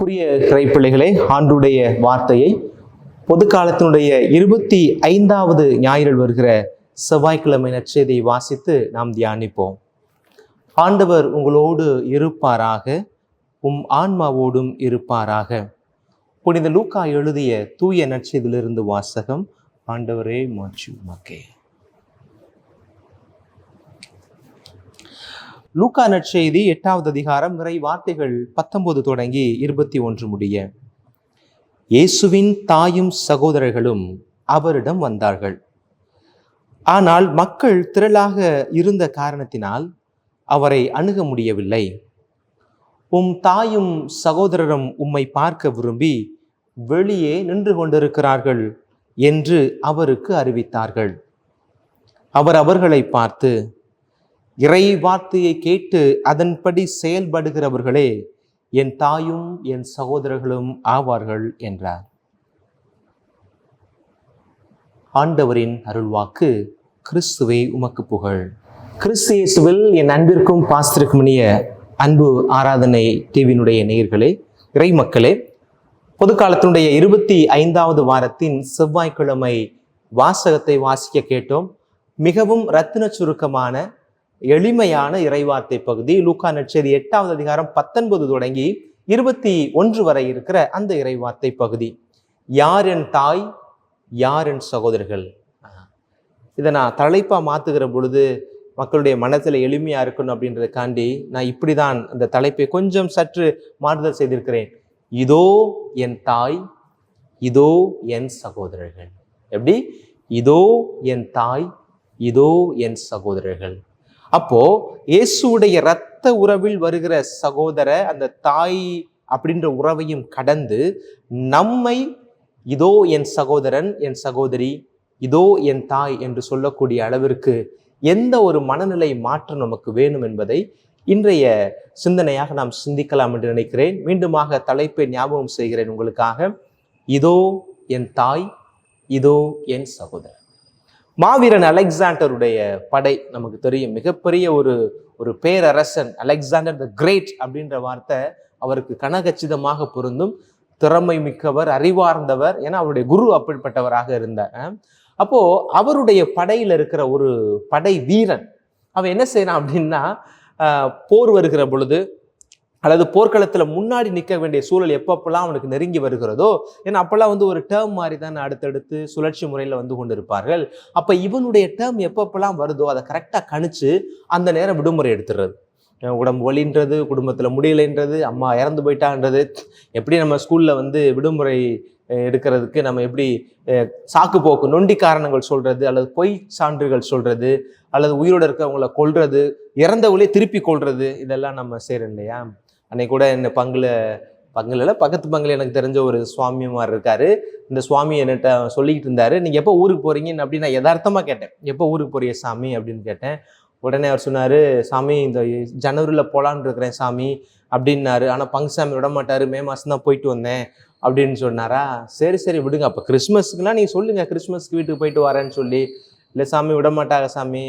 அன்புக்குரிய பிள்ளைகளே ஆண்டுடைய வார்த்தையை பொது காலத்தினுடைய இருபத்தி ஐந்தாவது ஞாயிறில் வருகிற செவ்வாய்க்கிழமை நற்செய்தியை வாசித்து நாம் தியானிப்போம். ஆண்டவர் உங்களோடு இருப்பாராக உம் ஆன்மாவோடும் இருப்பாராக. புனித லூக்கா எழுதிய தூய நற்செய்தியிலிருந்து வாசகம் ஆண்டவரே மாற்றி மக்கே லூக்கா நற்செய்தி எட்டாவது அதிகாரம் நிறை வார்த்தைகள் பத்தொன்பது தொடங்கி இருபத்தி ஒன்று முடிய. இயேசுவின் தாயும் சகோதரர்களும் அவரிடம் வந்தார்கள். ஆனால் மக்கள் திரளாக இருந்த காரணத்தினால் அவரை அணுக முடியவில்லை. உம் தாயும் சகோதரரும் உம்மை பார்க்க விரும்பி வெளியே நின்று கொண்டிருக்கிறார்கள் என்று அவருக்கு அறிவித்தார்கள். அவர் அவர்களை பார்த்து இறை வார்த்தையை கேட்டு அதன்படி செயல்படுகிறவர்களே என் தாயும் என் சகோதரர்களும் ஆவார்கள் என்றார். ஆண்டவரின் அருள்வாக்கு கிறிஸ்துவை உமக்கு புகழ். கிறிஸ்து இயேசுவில் என் அன்பிற்கும் பாஸ்திற்கும் இனிய அன்பு ஆராதனை டிவியினுடைய நேயர்களே இறை மக்களே பொதுக்காலத்தினுடைய இருபத்தி ஐந்தாவது வாரத்தின் செவ்வாய்க்கிழமை வாசகத்தை வாசிக்க கேட்டோம். மிகவும் ரத்தின சுருக்கமான எளிமையான இறைவார்த்தை பகுதி. லூக்கா நட்சதி எட்டாவது அதிகாரம் பத்தொன்பது தொடங்கி இருபத்தி ஒன்று வரை இருக்கிற அந்த இறைவார்த்தை பகுதி. யார் என் தாய்? யார் என் சகோதரர்கள்? இதை நான் தலைப்பாக மாற்றுகிற பொழுது மக்களுடைய மனத்தில் எளிமையாக இருக்கணும் அப்படின்றதுக்காண்டி நான் இப்படி தான் அந்த தலைப்பை கொஞ்சம் சற்று மாறுதல் செய்திருக்கிறேன். இதோ என் தாய் இதோ என் சகோதரர்கள். எப்படி? இதோ என் தாய் இதோ என் சகோதரர்கள். அப்போ இயேசுடைய இரத்த உறவில் வருகிற சகோதர அந்த தாய் அப்படின்ற உறவையும் கடந்து நம்மை இதோ என் சகோதரன் என் சகோதரி இதோ என் தாய் என்று சொல்லக்கூடிய அளவிற்கு எந்த ஒரு மனநிலை மாற்றம் நமக்கு வேணும் என்பதை இன்றைய சிந்தனையாக நாம் சிந்திக்கலாம் என்று நினைக்கிறேன். மீண்டுமாக தலைப்பை ஞாபகம் செய்கிறேன் உங்களுக்காக. இதோ என் தாய் இதோ என் சகோதரன். மாவீரன் அலெக்சாண்டருடைய படை நமக்கு தெரியும். மிகப்பெரிய ஒரு ஒரு பேரரசன் அலெக்சாண்டர் த கிரேட் அப்படின்ற வார்த்தை அவருக்கு கனகச்சிதமாக பொருந்தும். திறமை மிக்கவர் அறிவார்ந்தவர் ஏன்னா அவருடைய குரு அப்படிப்பட்டவராக இருந்தார். அப்போ அவருடைய படையில் இருக்கிற ஒரு படை வீரன் அவன் என்ன செய்யறான் அப்படின்னா போர் வருகிற பொழுது அல்லது போர்க்களத்தில் முன்னாடி நிற்க வேண்டிய சூழல் எப்பப்பெல்லாம் அவனுக்கு நெருங்கி வருகிறதோ ஏன்னா அப்போல்லாம் வந்து ஒரு டேர்ம் மாதிரி தான் அடுத்தடுத்து சுழற்சி முறையில் வந்து கொண்டு இருப்பார்கள் அப்போ இவனுடைய டேர்ம் எப்பப்பெல்லாம் வருதோ அதை கரெக்டாக கணிச்சு அந்த நேரம் விடுமுறை எடுத்துடுறது. உடம்பு வலின்றது குடும்பத்தில் முடியலைன்றது அம்மா இறந்து போயிட்டான்றது எப்படி நம்ம ஸ்கூலில் வந்து விடுமுறை எடுக்கிறதுக்கு நம்ம எப்படி சாக்கு போக்கு நொண்டி காரணங்கள் சொல்கிறது அல்லது பொய் சான்றுகள் சொல்கிறது அல்லது உயிரோடு இருக்கவங்கள கொள்வது இறந்தவங்களே திருப்பி கொள்வது இதெல்லாம் நம்ம செய்கிறோம் இல்லையா? அன்னைக்கு கூட என்ன பங்குல பங்குல பக்கத்து பங்குல எனக்கு தெரிஞ்ச ஒரு சுவாமி மாதிரி இருக்காரு. இந்த சுவாமி என்கிட்ட சொல்லிக்கிட்டு இருந்தாரு. நீங்க எப்போ ஊருக்கு போறீங்கன்னு அப்படின்னு நான் யதார்த்தமா கேட்டேன். எப்போ ஊருக்கு போறிய சாமி? அப்படின்னு கேட்டேன். உடனே அவர் சொன்னார் சாமி இந்த ஜனவரியில் போகலான்னு இருக்கிறேன் சாமி அப்படின்னாரு. ஆனால் பங்கு சாமி விட மாட்டார். மே மாதம் தான் போயிட்டு வந்தேன் அப்படின்னு சொன்னாரா? சரி சரி விடுங்க. அப்போ கிறிஸ்மஸ்க்குலாம் நீங்கள் சொல்லுங்கள் கிறிஸ்மஸ்க்கு வீட்டுக்கு போயிட்டு வரேன்னு சொல்லி. இல்லை சாமி விட மாட்டாங்க சாமி.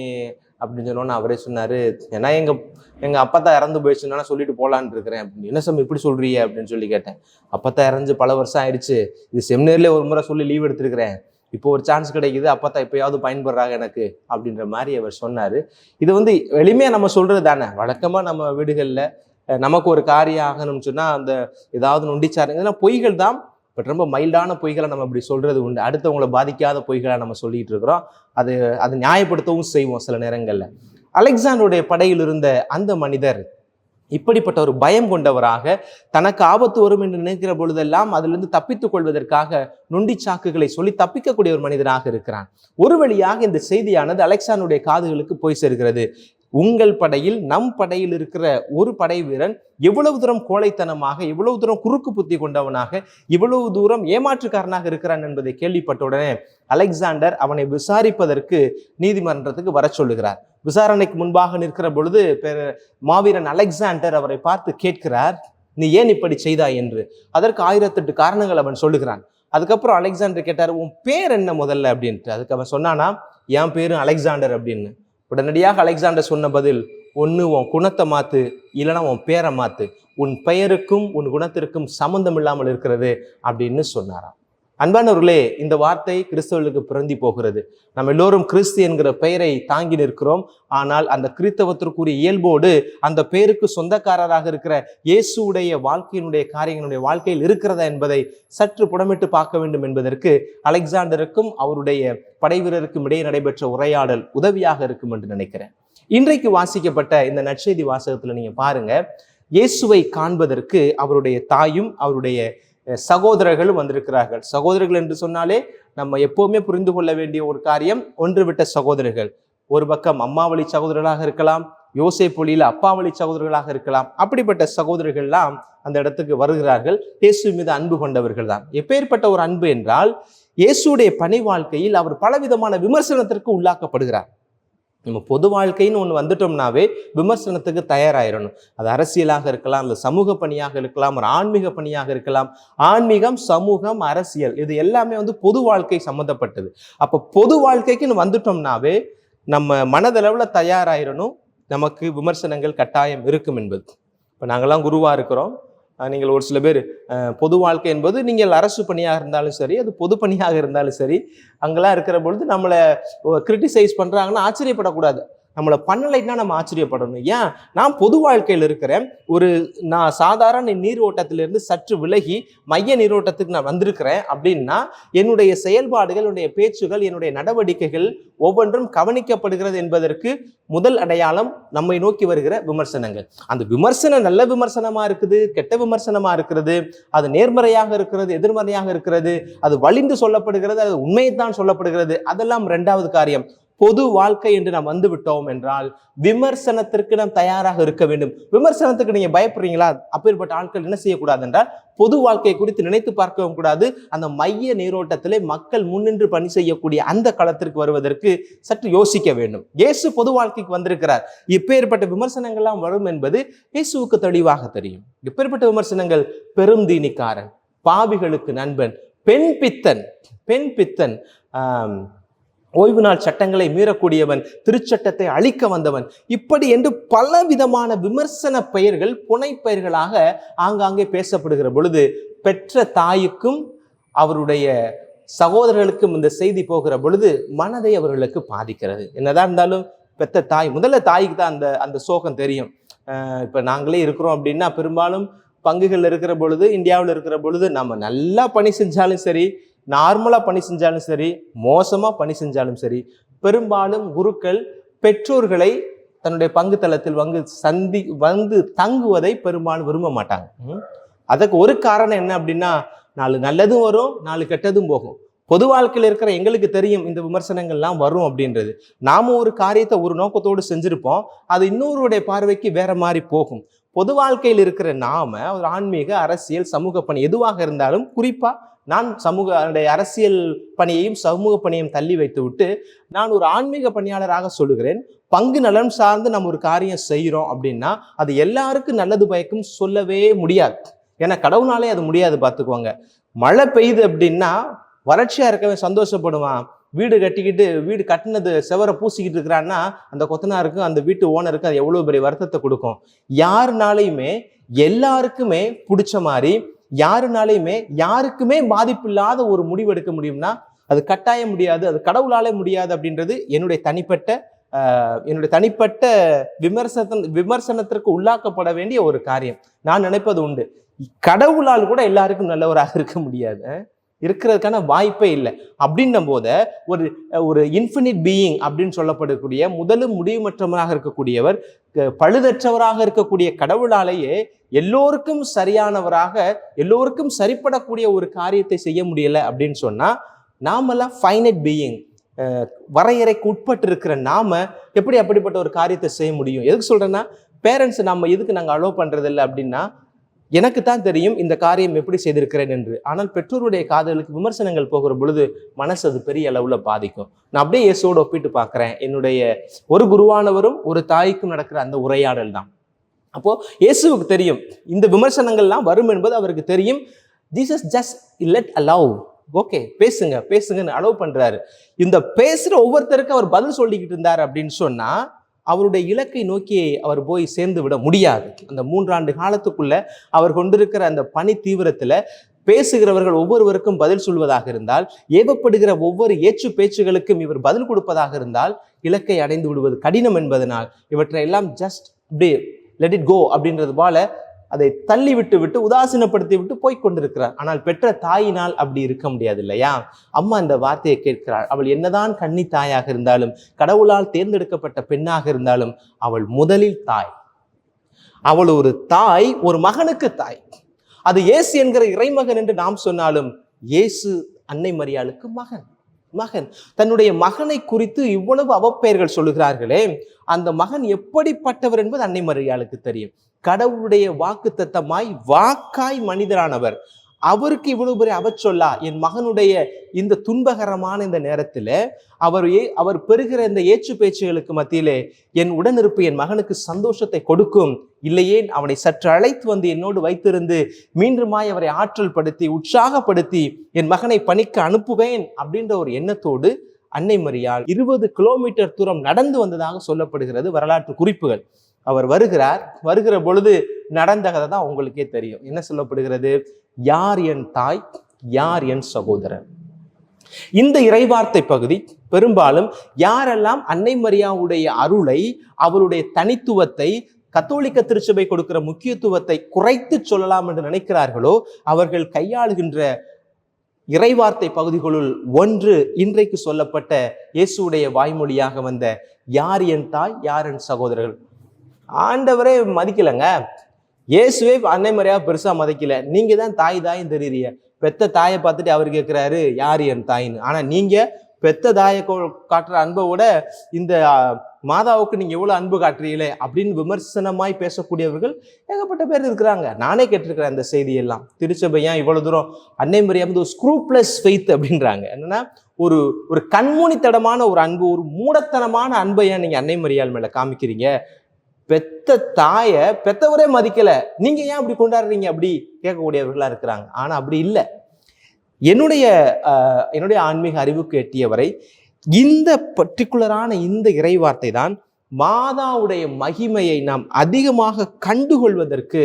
அப்படின்னு சொன்னோன்னு அவரே சொன்னார். ஏன்னா எங்கள் எங்கள் அப்பா தான் இறந்து போயிடுச்சுன்னா சொல்லிட்டு போகலான்னு இருக்கிறேன். அப்படின்னு என்ன சம் இப்படி சொல்கிறீங்க அப்படின்னு சொல்லி கேட்டேன். அப்பத்தா தான் இறந்து பல வருஷம் ஆயிடுச்சு. இது செமினர்லேயே ஒரு முறை சொல்லி லீவ் எடுத்துருக்கிறேன். இப்போ ஒரு சான்ஸ் கிடைக்குது. அப்போ தான் பயன்படுறாங்க எனக்கு அப்படின்ற மாதிரி அவர் சொன்னார். இது வந்து எளிமையாக நம்ம சொல்கிறது தானே. வழக்கமாக நம்ம வீடுகளில் நமக்கு ஒரு காரியம் ஆகணும்னு சொன்னால் அந்த ஏதாவது நொண்டிச்சாருங்க. இதெல்லாம் பொய்கள் தான். பட் ரொம்ப மைல்டான பொய்களை நம்ம இப்படி சொல்கிறது உண்டு. அடுத்தவங்களை பாதிக்காத பொய்களை நம்ம சொல்லிகிட்டு இருக்கிறோம். அது அதை நியாயப்படுத்தவும் செய்வோம் சில நேரங்களில். அலெக்சாண்டருடைய படையில் இருந்த அந்த மனிதர் இப்படிப்பட்ட ஒரு பயம் கொண்டவராக தனக்கு ஆபத்து வரும் என்று நினைக்கிற பொழுதெல்லாம் அதிலிருந்து தப்பித்துக் கொள்வதற்காக நொண்டி சாக்குகளை சொல்லி தப்பிக்கக்கூடிய ஒரு மனிதராக இருக்கிறான். ஒரு வழியாக இந்த செய்தியானது அலெக்சாண்டருடைய காதுகளுக்கு போய் சேர்கிறது. உங்கள் படையில் நம் படையில் இருக்கிற ஒரு படை வீரன் எவ்வளவு தூரம் கோழைத்தனமாக எவ்வளவு தூரம் குறுக்கு புத்தி கொண்டவனாக இவ்வளவு தூரம் ஏமாற்றுக்காரனாக இருக்கிறான் என்பதை கேள்விப்பட்டவுடனே அலெக்சாண்டர் அவனை விசாரிப்பதற்கு நீதிமன்றத்துக்கு வர சொல்லுகிறார். விசாரணைக்கு முன்பாக நிற்கிற பொழுது மாவீரன் அலெக்சாண்டர் அவரை பார்த்து கேட்கிறார் நீ ஏன் இப்படி செய்தாய்? என்று. அதற்கு ஆயிரத்தெட்டு காரணங்கள் அவன் சொல்லுகிறான். அதுக்கப்புறம் அலெக்சாண்டர் கேட்டார் உன் பேர் என்ன முதல்ல? அப்படின்ட்டு. அதுக்கு அவன் சொன்னானா என் பேரும் அலெக்சாண்டர் அப்படின்னு. உடனடியாக அலெக்சாண்டர் சொன்ன பதில் ஒன்று உன் குணத்தை மாற்று இல்லைன்னா உன் பேரை மாற்று உன் பெயருக்கும் உன் குணத்திற்கும் சம்மந்தம் இல்லாமல் இருக்கிறது அப்படின்னு சொன்னாராம். அன்பானவர்களே இந்த வார்த்தை கிறிஸ்தவர்களுக்கு பிறந்தி போகிறது. நம்ம எல்லோரும் கிறிஸ்து என்கிற பெயரை தாங்கி நிற்கிறோம். ஆனால் அந்த கிறிஸ்தவத்திற்குரிய இயல்போடு அந்த பெயருக்கு சொந்தக்காரராக இருக்கிற இயேசுடைய வாழ்க்கையினுடைய காரியங்களுடைய வாழ்க்கையில் இருக்கிறதா என்பதை சற்று புடமிட்டு பார்க்க வேண்டும் என்பதற்கு அலெக்சாண்டருக்கும் அவருடைய படைவீரருக்கும் இடையே நடைபெற்ற உரையாடல் உதவியாக இருக்கும் என்று நினைக்கிறேன். இன்றைக்கு வாசிக்கப்பட்ட இந்த நற்செய்தி வாசகத்தில் நீங்க பாருங்க. இயேசுவை காண்பதற்கு அவருடைய தாயும் அவருடைய சகோதரர்களும் வந்திருக்கிறார்கள். சகோதரர்கள் என்று சொன்னாலே நம்ம எப்போவுமே புரிந்து கொள்ள வேண்டிய ஒரு காரியம் ஒன்று விட்ட சகோதரர்கள். ஒரு பக்கம் அம்மா வழி சகோதரர்களாக இருக்கலாம் யோசை பொழியில் அப்பா வழி சகோதரர்களாக இருக்கலாம். அப்படிப்பட்ட சகோதரர்கள்லாம் அந்த இடத்துக்கு வருகிறார்கள். இயேசு மீது அன்பு கொண்டவர்கள் தான். எப்பேற்பட்ட ஒரு அன்பு என்றால் இயேசுடைய பணி வாழ்க்கையில் அவர் பலவிதமான விமர்சனத்திற்கு உள்ளாக்கப்படுகிறார். நம்ம பொது வாழ்க்கைன்னு ஒன்று வந்துட்டோம்னாவே விமர்சனத்துக்கு தயாராகிடணும் அது அரசியலாக இருக்கலாம் இல்லை சமூக பணியாக இருக்கலாம் ஒரு ஆன்மீக பணியாக இருக்கலாம். ஆன்மீகம் சமூகம் அரசியல் இது எல்லாமே வந்து பொது வாழ்க்கை சம்மந்தப்பட்டது அப்போ பொது வாழ்க்கைக்குன்னு வந்துட்டோம்னாவே நம்ம மனதளவில் தயாராகிடணும் நமக்கு விமர்சனங்கள் கட்டாயம் இருக்கும் என்பது. இப்போ நாங்கள்லாம் குருவாக இருக்கிறோம். நீங்கள் ஒரு சில பேர் பொது வாழ்க்கை என்பது நீங்கள் அரசு பணியாக இருந்தாலும் சரி அது பொது பணியாக இருந்தாலும் சரி அங்கெல்லாம் இருக்கிற பொழுது நம்மளை கிரிட்டிசைஸ் பண்ணுறாங்கன்னா ஆச்சரியப்படக்கூடாது. நம்மளை பண்ணலைன்னா நம்ம ஆச்சரியப்படணும். ஏன்? நான் பொது வாழ்க்கையில் இருக்கிறேன். ஒரு நான் சாதாரண நீரோட்டத்திலிருந்து சற்று விலகி மைய நீரோட்டத்துக்கு நான் வந்திருக்கிறேன் அப்படின்னா என்னுடைய செயல்பாடுகள் என்னுடைய பேச்சுகள் என்னுடைய நடவடிக்கைகள் ஒவ்வொன்றும் கவனிக்கப்படுகிறது என்பதற்கு முதல் அடையாளம் நம்மை நோக்கி வருகிற விமர்சனங்கள். அந்த விமர்சனம் நல்ல விமர்சனமாக இருக்குது கெட்ட விமர்சனமாக இருக்கிறது அது நேர்மறையாக இருக்கிறது எதிர்மறையாக இருக்கிறது அது வலிந்து சொல்லப்படுகிறது அது உண்மையைத்தான் சொல்லப்படுகிறது அதெல்லாம் ரெண்டாவது காரியம். பொது வாழ்க்கை என்று நாம் வந்து விட்டோம் என்றால் விமர்சனத்திற்கு நாம் தயாராக இருக்க வேண்டும். விமர்சனத்துக்கு நீங்க பயப்படுறீங்களா? அப்பேற்பட்ட ஆட்கள் என்ன செய்யக்கூடாது என்றால் பொது வாழ்க்கை குறித்து நினைத்து பார்க்கவும் கூடாது. அந்த மைய நீரோட்டத்திலே மக்கள் முன்னின்று பணி செய்யக்கூடிய அந்த களத்திற்கு வருவதற்கு சற்று யோசிக்க வேண்டும். இயேசு பொது வாழ்க்கைக்கு வந்திருக்கிறார். இப்பேற்பட்ட விமர்சனங்கள்லாம் வரும் என்பது இயேசுவுக்கு தெளிவாக தெரியும். இப்பேற்பட்ட விமர்சனங்கள் பெருந்தீனிக்காரன் பாவிகளுக்கு நண்பன் பெண் பித்தன் பெண் பித்தன் ஓய்வு நாள் சட்டங்களை மீறக்கூடியவன் திருச்சட்டத்தை அழிக்க வந்தவன். இப்படி என்று பல விதமான விமர்சன பெயர்கள் புனை பெயர்களாக ஆங்காங்கே பேசப்படுகிற பொழுது பெற்ற தாய்க்கும் அவருடைய சகோதரர்களுக்கும் இந்த செய்தி போகிற பொழுது மனதை அவர்களுக்கு பாதிக்கிறது. என்னதான் இருந்தாலும் பெத்த தாய் முதல்ல தாய்க்கு தான் அந்த அந்த சோகம் தெரியும். இப்போ நாங்களே இருக்கிறோம் அப்படின்னா பெரும்பாலும் பங்குகள் இருக்கிற பொழுது இந்தியாவில் இருக்கிற பொழுது நம்ம நல்லா பணி செஞ்சாலும் சரி நார்மலாக பணி செஞ்சாலும் சரி மோசமாக பணி செஞ்சாலும் சரி பெரும்பாலும் குருக்கள் பெற்றோர்களை தன்னுடைய பங்கு தளத்தில் வந்து சந்தி வந்து தங்குவதை பெரும்பாலும் விரும்ப மாட்டாங்க. அதுக்கு ஒரு காரணம் என்ன அப்படின்னா நாலு நல்லதும் வரும் நாலு கெட்டதும் போகும். பொது வாழ்க்கையில் இருக்கிற எங்களுக்கு தெரியும் இந்த விமர்சனங்கள்லாம் வரும் அப்படின்றது. நாம ஒரு காரியத்தை ஒரு நோக்கத்தோடு செஞ்சுருப்போம் அது இன்னொருடைய பார்வைக்கு வேற மாதிரி போகும். பொது வாழ்க்கையில் இருக்கிற நாம ஒரு ஆன்மீக அரசியல் சமூக பணி எதுவாக இருந்தாலும் குறிப்பாக நான் சமூக என்னுடைய அரசியல் பணியையும் சமூக பணியையும் தள்ளி வைத்து விட்டு நான் ஒரு ஆன்மீக பணியாளராக சொல்லுகிறேன். பங்கு நலன் சார்ந்து நம்ம ஒரு காரியம் செய்கிறோம் அப்படின்னா அது எல்லாருக்கும் நல்லது பயக்கும் சொல்லவே முடியாது. ஏன்னா கடவுளாலே அது முடியாது பார்த்துக்கோங்க. மழை பெய்யுது அப்படின்னா வறட்சியாக இருக்கவன் சந்தோஷப்படுவான். வீடு கட்டிக்கிட்டு வீடு கட்டினது செவரை பூசிக்கிட்டு இருக்கிறான்னா அந்த கொத்தனாருக்கும் அந்த வீட்டு ஓனருக்கும் அது எவ்வளோ பெரிய வருத்தத்தை கொடுக்கும். யாருனாலையுமே எல்லாருக்குமே பிடிச்ச மாதிரி யாருனாலையுமே யாருக்குமே பாதிப்பு இல்லாத ஒரு முடிவு எடுக்க முடியும்னா அது கட்டாயம் முடியாது அது கடவுளாலே முடியாது அப்படின்றது என்னுடைய தனிப்பட்ட என்னுடைய தனிப்பட்ட விமர்சன விமர்சனத்திற்கு உள்ளாக்கப்பட வேண்டிய ஒரு காரியம். நான் நினைப்பது உண்டு. கடவுளால் கூட எல்லாருக்கும் நல்லவராக இருக்க முடியாது இருக்கிறதுக்கான வாய்ப்பே இல்லை. அப்படின்னும் போத ஒரு ஒரு இன்ஃபினிட் பீயிங் அப்படின்னு சொல்லப்படக்கூடிய முதலும் முடிவுமற்றவராக இருக்கக்கூடியவர் பழுதற்றவராக இருக்கக்கூடிய கடவுளாலேயே எல்லோருக்கும் சரியானவராக எல்லோருக்கும் சரிப்படக்கூடிய ஒரு காரியத்தை செய்ய முடியலை அப்படின்னு சொன்னால் நாமெல்லாம் ஃபைனட் பீயிங் வரையறைக்கு உட்பட்டு இருக்கிற நாம எப்படி அப்படிப்பட்ட ஒரு காரியத்தை செய்ய முடியும்? எதுக்கு சொல்கிறேன்னா பேரண்ட்ஸ் நம்ம எதுக்கு நாங்கள் அலோவ் பண்ணுறதில்ல அப்படின்னா எனக்கு தான் தெரியும் இந்த காரியம் எப்படி செய்திருக்கிறேன் என்று. ஆனால் பெற்றோருடைய காதலுக்கு விமர்சனங்கள் போகிற பொழுது மனசு அது பெரிய அளவில் பாதிக்கும். நான் அப்படியே இயேசுவோடு ஒப்பிட்டு பார்க்குறேன். என்னுடைய ஒரு குருவானவரும் ஒரு தாய்க்கும் நடக்கிற அந்த உரையாடல் தான். அப்போது இயேசுவுக்கு தெரியும். இந்த விமர்சனங்கள்லாம் வரும் என்பது அவருக்கு தெரியும். Jesus just let allow okay பேசுங்க பேசுங்கன்னு அலோவ் பண்ணுறாரு இந்த பேசுகிற ஒவ்வொருத்தருக்கும் அவர் பதில் சொல்லிக்கிட்டு இருந்தார் அப்படின்னு சொன்னால் அவருடைய இலக்கை நோக்கி அவர் போய் சேர்ந்து விட முடியாது. அந்த மூன்றாண்டு காலத்துக்குள்ள அவர் கொண்டிருக்கிற அந்த பணி தீவிரத்தில் பேசுகிறவர்கள் ஒவ்வொருவருக்கும் பதில் சொல்வதாக இருந்தால் ஏவப்படுகிற ஒவ்வொரு ஏச்சு பேச்சுகளுக்கும் இவர் பதில் கொடுப்பதாக இருந்தால் இலக்கை அடைந்து விடுவது கடினம் என்பதனால் இவற்றை எல்லாம் ஜஸ்ட் அப்படியே லெட் இட் கோ அப்படின்றது போல அதை தள்ளி விட்டு விட்டு உதாசீனப்படுத்தி விட்டு போய் கொண்டிருக்கிறார். ஆனால் பெற்ற தாயினால் அப்படி இருக்க முடியாது இல்லையா? அம்மா இந்த வார்த்தையை கேட்கிறாள். அவள் என்னதான் கன்னி தாயாக இருந்தாலும் கடவுளால் தேர்ந்தெடுக்கப்பட்ட பெண்ணாக இருந்தாலும் அவள் முதலில் தாய். அவள் ஒரு தாய் ஒரு மகனுக்கு தாய். அது இயேசு என்கிற இறைமகன் என்று நாம் சொன்னாலும் இயேசு அன்னை மரியாளுக்கு மகன். மகன். தன்னுடைய மகனை குறித்து இவ்வளவு அவப்பெயர்கள் சொல்லுகிறார்களே அந்த மகன் எப்படிப்பட்டவர் என்பது அன்னை மரியாளுக்கு தெரியும். கடவுளுடைய வாக்கு தத்தமாய் வாக்காய் மனிதரானவர். அவருக்கு இவ்வளவு பெரிய அவச்சொல்லா என் மகனுடைய இந்த துன்பகரமான இந்த நேரத்தில் அவர் ஏ அவர் பெறுகிற இந்த ஏச்சு பேச்சுகளுக்கு மத்தியிலே என் உடனிருப்பு என் மகனுக்கு சந்தோஷத்தை கொடுக்கும். இல்லையே அவனை சற்று அழைத்து வந்து என்னோடு வைத்திருந்து மீண்டுமாய் அவரை ஆற்றல் படுத்தி உற்சாகப்படுத்தி என் மகனை பணிக்கு அனுப்புவேன் அப்படின்ற ஒரு எண்ணத்தோடு அன்னை மரியாள் இருபது கிலோமீட்டர் தூரம் நடந்து வந்ததாக சொல்லப்படுகிறது வரலாற்று குறிப்புகள். அவர் வருகிறார் வருகிற பொழுது நடந்த கதை தான் உங்களுக்கே தெரியும். என்ன சொல்லப்படுகிறது? யார் என் தாய் யார் என் சகோதரன்? இந்த இறைவார்த்தை பகுதி பெரும்பாலும் யாரெல்லாம் அன்னை மரியாவுடைய அருளை அவருடைய தனித்துவத்தை கத்தோலிக்க திருச்சபை கொடுக்கிற முக்கியத்துவத்தை குறைத்து சொல்லலாம் என்று நினைக்கிறார்களோ அவர்கள் கையாளுகின்ற இறைவார்த்தை பகுதிகளுள் ஒன்று இன்றைக்கு சொல்லப்பட்ட இயேசுடைய வாய்மொழியாக வந்த யார் என் தாய் யார் என் சகோதரர்கள்? ஆண்டவரே மதிக்கலைங்க. இயேசுவே அன்னை மரியா பெருசாக மதிக்கல. நீங்கள் தான் தாய் தாயும் தெரியுறீங்க. பெத்த தாயை பார்த்துட்டு அவர் கேட்குறாரு யார் என் தாயின்னு? ஆனால் நீங்கள் பெத்த தாயை கோ- காட்டுற அன்பை விட இந்த மாதாவுக்கு நீங்கள் எவ்வளோ அன்பு காட்டுறீங்களே அப்படின்னு விமர்சனமாய் பேசக்கூடியவர்கள் ஏகப்பட்ட பேர் இருக்கிறாங்க. நானே கேட்டிருக்கிறேன் அந்த செய்தியெல்லாம். திருச்சபை ஏன் தூரம் அன்னை மரியா வந்து ஒரு ஸ்க்ரூப்ளஸ் ஃபெய்த் அப்படின்றாங்க. என்னன்னா ஒரு ஒரு கண்மூனித்தனமான ஒரு அன்பு ஒரு மூடத்தனமான அன்பை ஏன் அன்னை மரியாள் மேலே காமிக்கிறீங்க. பெத்த தாயை பெத்தவரே மதிக்கலை. நீங்கள் ஏன் அப்படி கொண்டாடுறீங்க? அப்படி கேட்கக்கூடியவர்களாக இருக்கிறாங்க. ஆனால் அப்படி இல்லை. என்னுடைய என்னுடைய ஆன்மீக அறிவுக்கு எட்டியவரை இந்த பர்டிகுலரான இந்த இறைவார்த்தை தான் மாதாவுடைய மகிமையை நாம் அதிகமாக கண்டுகொள்வதற்கு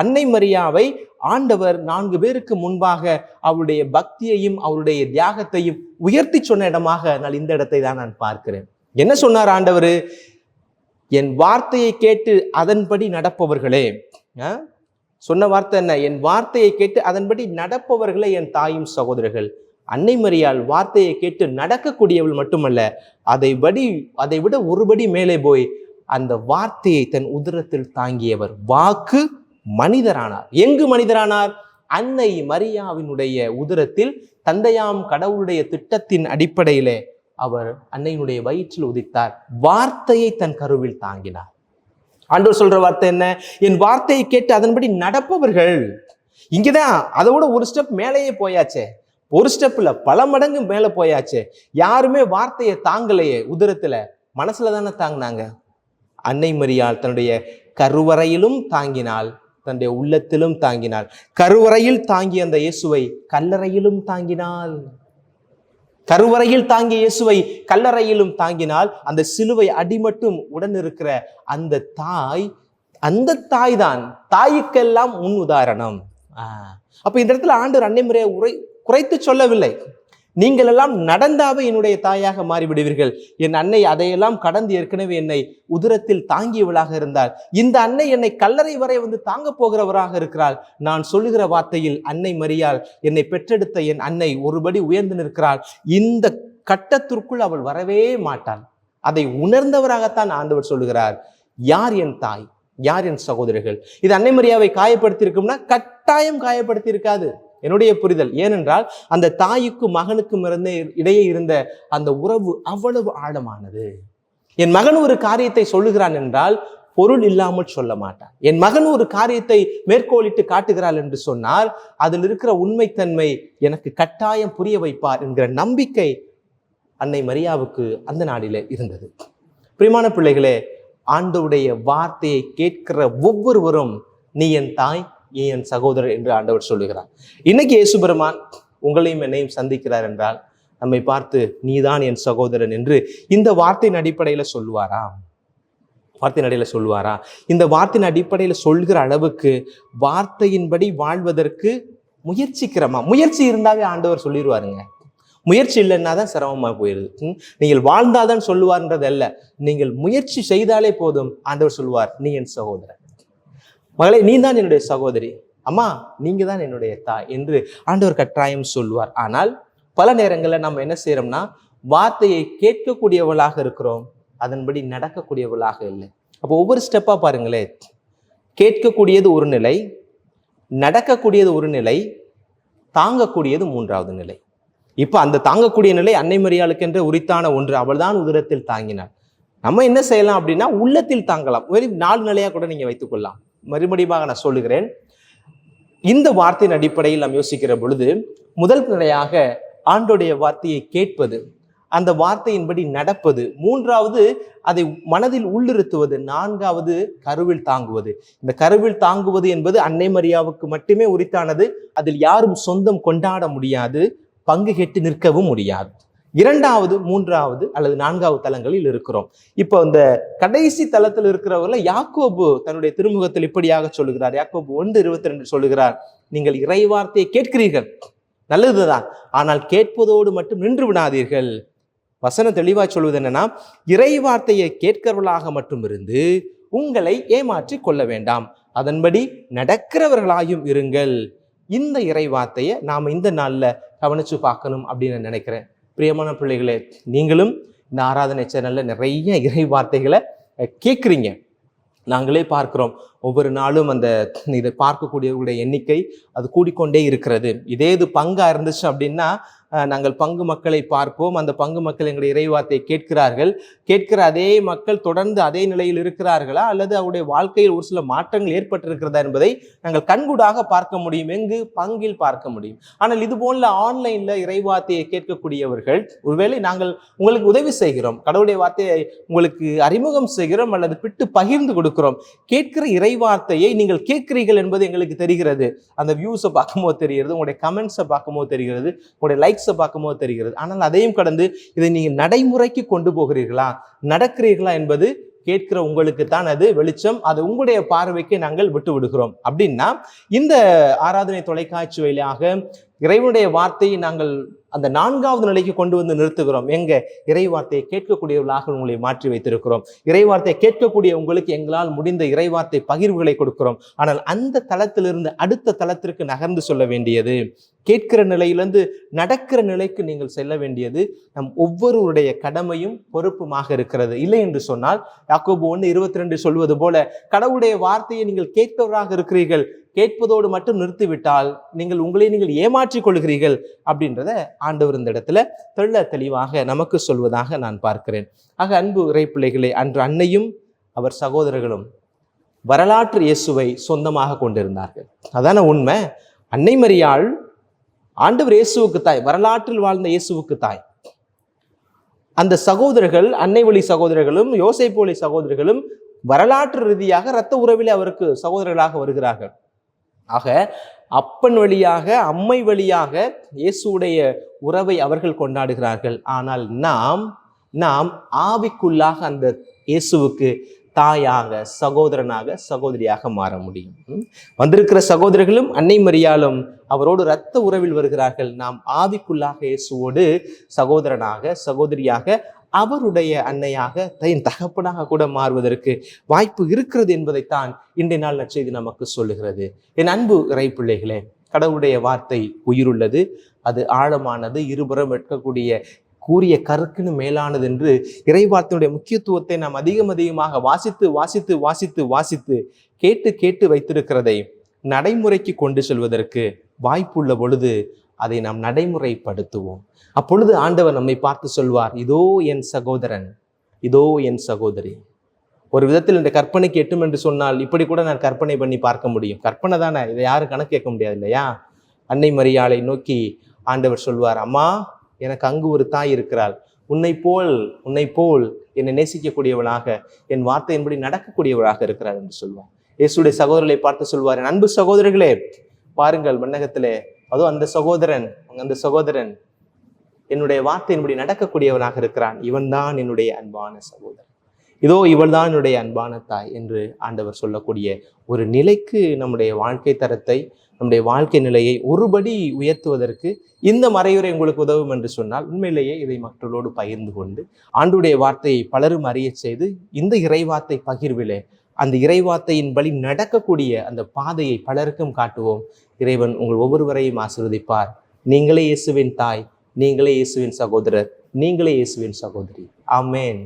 அன்னை மரியாவை ஆண்டவர் நான்கு பேருக்கு முன்பாக அவருடைய பக்தியையும் அவருடைய தியாகத்தையும் உயர்த்தி சொன்ன இடமாக நான் இந்த இடத்தை தான் நான் பார்க்கிறேன். என்ன சொன்னார் ஆண்டவர்? என் வார்த்தையை கேட்டு அதன்படி நடப்பவர்களே. சொன்ன வார்த்தை என்ன? என் வார்த்தையை கேட்டு அதன்படி நடப்பவர்களே என் தாயும் சகோதரர்கள். அன்னை மரியால் வார்த்தையை கேட்டு நடக்கக்கூடியவள் மட்டுமல்ல அதை படி அதை விட ஒருபடி மேலே போய் அந்த வார்த்தையை தன் உதரத்தில் தாங்கியவர் வாக்கு மனிதரானார். எங்கு மனிதரானார்? அன்னை மரியாவினுடைய உதரத்தில் தந்தையாம் கடவுளுடைய திட்டத்தின் அடிப்படையிலே. அவர் அன்னையினுடைய வயிற்றில் உதித்தார். வார்த்தையை தன் கருவில் தாங்கினார். ஆண்டவர் சொல்ற வார்த்தை என்ன? என் வார்த்தையை கேட்டு அதன்படி நடப்பவர்கள். இங்கதான் அதை விட ஒரு ஸ்டெப் மேலேயே போயாச்சே. ஒரு ஸ்டெப்பில் பல மடங்கு மேல போயாச்சே. யாருமே வார்த்தையை தாங்கலையே. உதரத்துல மனசுல தானே தாங்கினாங்க. அன்னை மரியாள் தன்னுடைய கருவறையிலும் தாங்கினாள். தன்னுடைய உள்ளத்திலும் தாங்கினாள். கருவறையில் தாங்கிய அந்த இயேசுவை கல்லறையிலும் தாங்கினாள். கருவறையில் தாங்கிய இயேசுவை கல்லறையிலும் தாங்கினால் அந்த சிலுவை அடிமட்டும் உடன் இருக்கிற அந்த தாய் அந்த தாய் தான் தாய்க்கெல்லாம் முன் உதாரணம். ஆஹ். அப்ப இந்த இடத்துல ஆண்டு அன்னைமுறையை உரை குறைத்து சொல்லவில்லை. நீங்கள் எல்லாம் நடந்தாவே என்னுடைய தாயாக மாறிவிடுவீர்கள். என் அன்னை அதையெல்லாம் கடந்து ஏற்கனவே என்னை உதிரத்தில் தாங்கியவளாக இருந்தால் இந்த அன்னை என்னை கல்லறை வரை வந்து தாங்க போகிறவராக இருக்கிறாள். நான் சொல்லுகிற வார்த்தையில் அன்னை மரியாள் என்னை பெற்றெடுத்த என் அன்னை ஒருபடி உயர்ந்து நிற்கிறாள். இந்த கட்டத்திற்குள் அவள் வரவே மாட்டாள். அதை உணர்ந்தவராகத்தான் ஆண்டவர் சொல்லுகிறார். யார் என் தாய்? யார் என் சகோதரர்கள் இது அன்னை மரியாவை காயப்படுத்தியிருக்கும்னா கட்டாயம் காயப்படுத்தியிருக்காது. என்னுடைய புரிதல். ஏனென்றால் அந்த தாய்க்கும் மகனுக்கும் இருந்த இடையே இருந்த அந்த உறவு அவ்வளவு ஆழமானது. என் மகன் ஒரு காரியத்தை சொல்லுகிறான் என்றால் பொருள் இல்லாமல் சொல்ல மாட்டான். என் மகன் ஒரு காரியத்தை மேற்கோளிட்டு காட்டுகிறாள் என்று சொன்னால் அதில் இருக்கிற உண்மைத்தன்மை எனக்கு கட்டாயம் புரிய வைப்பார் என்கிற நம்பிக்கை அன்னை மரியாவுக்கு அந்த நாளிலே இருந்தது. பிரிமான பிள்ளைகளே ஆண்டவுடைய வார்த்தையை கேட்கிற ஒவ்வொருவரும் நீ என் தாய் என் சகோதரர் என்று ஆண்டவர் சொல்லுகிறார். இன்னைக்கு இயேசு பெருமான் உங்களையும் என்னையும் சந்திக்கிறார் என்றால் நம்மை பார்த்து நீதான் என் சகோதரன் என்று இந்த வார்த்தையின் அடிப்படையில் சொல்லுவாரா? வார்த்தையின் அடிப்படையில் சொல்லுவாரா? இந்த வார்த்தையின் அடிப்படையில் சொல்கிற அளவுக்கு வார்த்தையின்படி வாழ்வதற்கு முயற்சிக்கிறோமா? முயற்சி இருந்தாவே ஆண்டவர் சொல்லிடுவாருங்க. முயற்சி இல்லைன்னா தான் சிரமமாக போயிடுது நீங்கள் வாழ்ந்தாதான் சொல்லுவார்ன்றது அல்ல நீங்கள் முயற்சி செய்தாலே போதும் ஆண்டவர் சொல்லுவார் நீ என் சகோதரன். மகளே நீ தான் என்னுடைய சகோதரி. அம்மா நீங்க தான் என்னுடைய தாய் என்று ஆண்டவர் கட்டாயம் சொல்லுவார். ஆனால் பல நேரங்களில் நம்ம என்ன செய்யறோம்னா வார்த்தையை கேட்கக்கூடியவளாக இருக்கிறோம். அதன்படி நடக்கக்கூடியவளாக இல்லை. அப்போ ஒவ்வொரு ஸ்டெப்பாக பாருங்களேன். கேட்கக்கூடியது ஒரு நிலை நடக்கக்கூடியது ஒரு நிலை தாங்கக்கூடியது மூன்றாவது நிலை. இப்போ அந்த தாங்கக்கூடிய நிலை அன்னை மரியாளுக்கென்ற உரித்தான ஒன்று. அவள்தான் உதிரத்தில் தாங்கினாள். நம்ம என்ன செய்யலாம் அப்படின்னா உள்ளத்தில் தாங்கலாம். வெறும் நாலு நிலையாக கூட நீங்கள் வைத்துக்கொள்ளலாம். மறுபடியும் நான் சொல்லுகிறேன். இந்த வார்த்தையின் அடிப்படையில் நாம் யோசிக்கிற பொழுது முதல் நிலையாக ஆண்டோடைய வார்த்தையை கேட்பது அந்த வார்த்தையின்படி நடப்பது மூன்றாவது அதை மனதில் உள்ளிருத்துவது நான்காவது கருவில் தாங்குவது. இந்த கருவில் தாங்குவது என்பது அன்னை மரியாவுக்கு மட்டுமே உரித்தானது அதில் யாரும் சொந்தம் கொண்டாட முடியாது பங்கு கெட்டு நிற்கவும் முடியாது. இரண்டாவது மூன்றாவது அல்லது நான்காவது தலங்களில் இருக்கிறோம். இப்போ இந்த கடைசி தளத்தில் இருக்கிறவர்ல யாக்கோபு தன்னுடைய திருமுகத்தில் இப்படியாக சொல்லுகிறார். யாக்கோபு ஒன்று இருபத்தி ரெண்டு சொல்லுகிறார். நீங்கள் இறை வார்த்தையை கேட்கிறீர்கள். நல்லதுதான். ஆனால் கேட்பதோடு மட்டும் நின்று விடாதீர்கள். வசனம் தெளிவாக சொல்வது என்னன்னா இறை வார்த்தையை கேட்கிறவர்களாக மட்டும் இருந்து உங்களை ஏமாற்றி கொள்ள வேண்டாம். அதன்படி நடக்கிறவர்களாயும் இருங்கள். இந்த இறை வார்த்தையை நாம் இந்த நாளில் கவனிச்சு பார்க்கணும் அப்படின்னு நான் நினைக்கிறேன். பிரியமான பிள்ளைகளே நீங்களும் இந்த ஆராதனை சேனலில் நிறைய இறை வார்த்தைகளை கேட்குறீங்க நாங்களே பார்க்குறோம். ஒவ்வொரு நாளும் அந்த இதை பார்க்கக்கூடியவர்களுடைய எண்ணிக்கை அது கூடிக்கொண்டே இருக்கிறது. இதே இது பங்காக இருந்துச்சு அப்படின்னா நாங்கள் பங்கு மக்களை பார்ப்போம். அந்த பங்கு மக்கள் எங்களுடைய இறைவார்த்தை கேட்கிறார்கள். கேட்கிற அதே மக்கள் தொடர்ந்து அதே நிலையில் இருக்கிறார்களா? அல்லது அவருடைய வாழ்க்கையில் ஒரு சில மாற்றங்கள் ஏற்பட்டிருக்கிறதா என்பதை நாங்கள் கண்கூடாக பார்க்க முடியும். எங்கு? பங்கில் பார்க்க முடியும். ஆனால் இது போல ஆன்லைன்ல இறைவார்த்தையை கேட்கக்கூடியவர்கள் ஒருவேளை நாங்கள் உங்களுக்கு உதவி செய்கிறோம் கடவுளுடைய வார்த்தையை உங்களுக்கு அறிமுகம் செய்கிறோம் அல்லது பிட்டு பகிர்ந்து கொடுக்கிறோம் கேட்கிற இறைவார்த்தையை நீங்கள் கேட்கிறீர்கள் என்பது எங்களுக்கு தெரிகிறது. அந்த வியூஸை பார்க்கும்போது தெரிகிறது உங்களுடைய கமெண்ட்ஸை பார்க்கும்போது தெரிகிறது உங்களுடைய லைக்ஸை பார்க்கும்போது தெரிகிறது. ஆனால் அதையும் கடந்து இதை நீங்கள் நடைமுறைக்கு கொண்டு போகிறீர்களா? நடக்கிறீர்களா என்பது கேட்கிற உங்களுக்கு தான் அது வெளிச்சம். அது உங்களுடைய பார்வைக்கு நாங்கள் விட்டு விடுகிறோம். அப்படின்னா இந்த ஆராதனை தொலைக்காட்சி வழியாக இறைவனுடைய வார்த்தையை நாங்கள் அந்த நான்காவது நிலைக்கு கொண்டு வந்து நிறுத்துகிறோம். எங்க? இறைவார்த்தையை கேட்கக்கூடியவர்களாக உங்களை மாற்றி வைத்திருக்கிறோம். இறைவார்த்தையை கேட்கக்கூடிய உங்களுக்கு எங்களால் முடிந்த இறைவார்த்தை பகிர்வுகளை கொடுக்கிறோம். ஆனால் அந்த தளத்திலிருந்து அடுத்த தளத்திற்கு நகர்ந்து சொல்ல வேண்டியது கேட்கிற நிலையிலிருந்து நடக்கிற நிலைக்கு நீங்கள் செல்ல வேண்டியது நம் ஒவ்வொருவருடைய கடமையும் பொறுப்புமாக இருக்கிறது. இல்லை என்று சொன்னால் யாக்கோபு ஒன்று இருபத்தி ரெண்டு சொல்வது போல கடவுளுடைய வார்த்தையை நீங்கள் கேட்பவராக இருக்கிறீர்கள். கேட்பதோடு மட்டும் நிறுத்திவிட்டால் நீங்கள் உங்களை நீங்கள் ஏமாற்றிக் கொள்கிறீர்கள் அப்படின்றத ஆண்டவர் இந்த இடத்துல தெள்ள தெளிவாக நமக்கு சொல்வதாக நான் பார்க்கிறேன். ஆக அன்பு இறை பிள்ளைகளே அன்று அன்னையும் அவர் சகோதரர்களும் வரலாற்று இயேசுவை சொந்தமாக கொண்டிருந்தார்கள். அதான உண்மை அன்னை மரியாள் ஆண்டவர் இயேசுவுக்கு தாய் வரலாற்றில் வாழ்ந்த இயேசுவுக்கு தாய். அந்த சகோதரர்கள் அன்னை வழி சகோதரர்களும் யோசை போலி சகோதரர்களும் வரலாற்று ரீதியாக இரத்த உறவிலே அவருக்கு சகோதரர்களாக வருகிறார்கள். ஆக அப்பன் வழியாக அம்மை வழியாக இயேசுவுடைய உறவை அவர்கள் கொண்டாடுகிறார்கள். ஆனால் நாம் நாம் ஆவிக்குள்ளாக அந்த இயேசுவுக்கு தாயாக சகோதரனாக சகோதரியாக மாற முடியும். வந்திருக்கிற சகோதரர்களும் அன்னை மரியாலும் அவரோடு இரத்த உறவில் வருகிறார்கள். நாம் ஆவிக்குள்ளாக இயேசுவோடு சகோதரனாக சகோதரியாக அவருடைய அன்னையாக தன் தகப்பனாக கூட மாறுவதற்கு வாய்ப்பு இருக்கிறது என்பதைத்தான் இன்றைய நாள் நற்செய்தி நமக்கு சொல்லுகிறது. என் அன்பு இறை பிள்ளைகளே கடவுளுடைய வார்த்தை உயிருள்ளது. அது ஆழமானது இருபுறம் இருக்கக்கூடிய கூறிய கருக்குன்னு மேலானது என்று இறைவார்த்தையுடைய முக்கியத்துவத்தை நாம் அதிகம் அதிகமாக வாசித்து வாசித்து வாசித்து வாசித்து கேட்டு கேட்டு வைத்திருக்கிறதை நடைமுறைக்கு கொண்டு செல்வதற்கு வாய்ப்புள்ள பொழுது அதை நாம் நடைமுறைப்படுத்துவோம். அப்பொழுது ஆண்டவர் நம்மை பார்த்து சொல்வார் இதோ என் சகோதரன் இதோ என் சகோதரி. ஒரு விதத்தில் இந்த கற்பனைக்கு எட்டும் என்று சொன்னால் இப்படி கூட நான் கற்பனை பண்ணி பார்க்க முடியும். கற்பனை தானே இதை யாரும் கணக்கு கேட்க முடியாது இல்லையா? அன்னை மரியாளை நோக்கி ஆண்டவர் சொல்வார் அம்மா எனக்கு அங்கு ஒரு தாய் இருக்கிறாள். உன்னை போல் உன்னை போல் என்னை நேசிக்கக்கூடியவளாக என் வார்த்தையின்படி நடக்கக்கூடியவளாக இருக்கிறாள் என்று சொல்வார். இயேசுடைய சகோதரர்களை பார்த்து சொல்வார் என் அன்பு சகோதரர்களே பாருங்கள் மன்னகத்திலே அதோ அந்த சகோதரன் அந்த சகோதரன் என்னுடைய வார்த்தையின்படி நடக்கக்கூடியவனாக இருக்கிறான். இவன்தான் என்னுடைய அன்பான சகோதரன். இதோ இவள்தான் என்னுடைய அன்பான தாய் என்று ஆண்டவர் சொல்லக்கூடிய ஒரு நிலைக்கு நம்முடைய வாழ்க்கை தரத்தை நம்முடைய வாழ்க்கை நிலையை ஒருபடி உயர்த்துவதற்கு இந்த மறையுறை உங்களுக்கு உதவும் என்று சொன்னால் உண்மையிலேயே இதை மக்களோடு பகிர்ந்து கொண்டு ஆண்டுடைய வார்த்தையை பலரும் அறியச் செய்து இந்த இறைவார்த்தை பகிர்விலே அந்த இறைவார்த்தையின் வழி நடக்கக்கூடிய அந்த பாதையை பலருக்கும் காட்டுவோம். இறைவன் உங்கள் ஒவ்வொருவரையும் ஆசிர்வதிப்பார். நீங்களே இயேசுவின் தாய் நீங்களே இயேசுவின் சகோதரர் நீங்களே இயேசுவின் சகோதரி. ஆமேன்.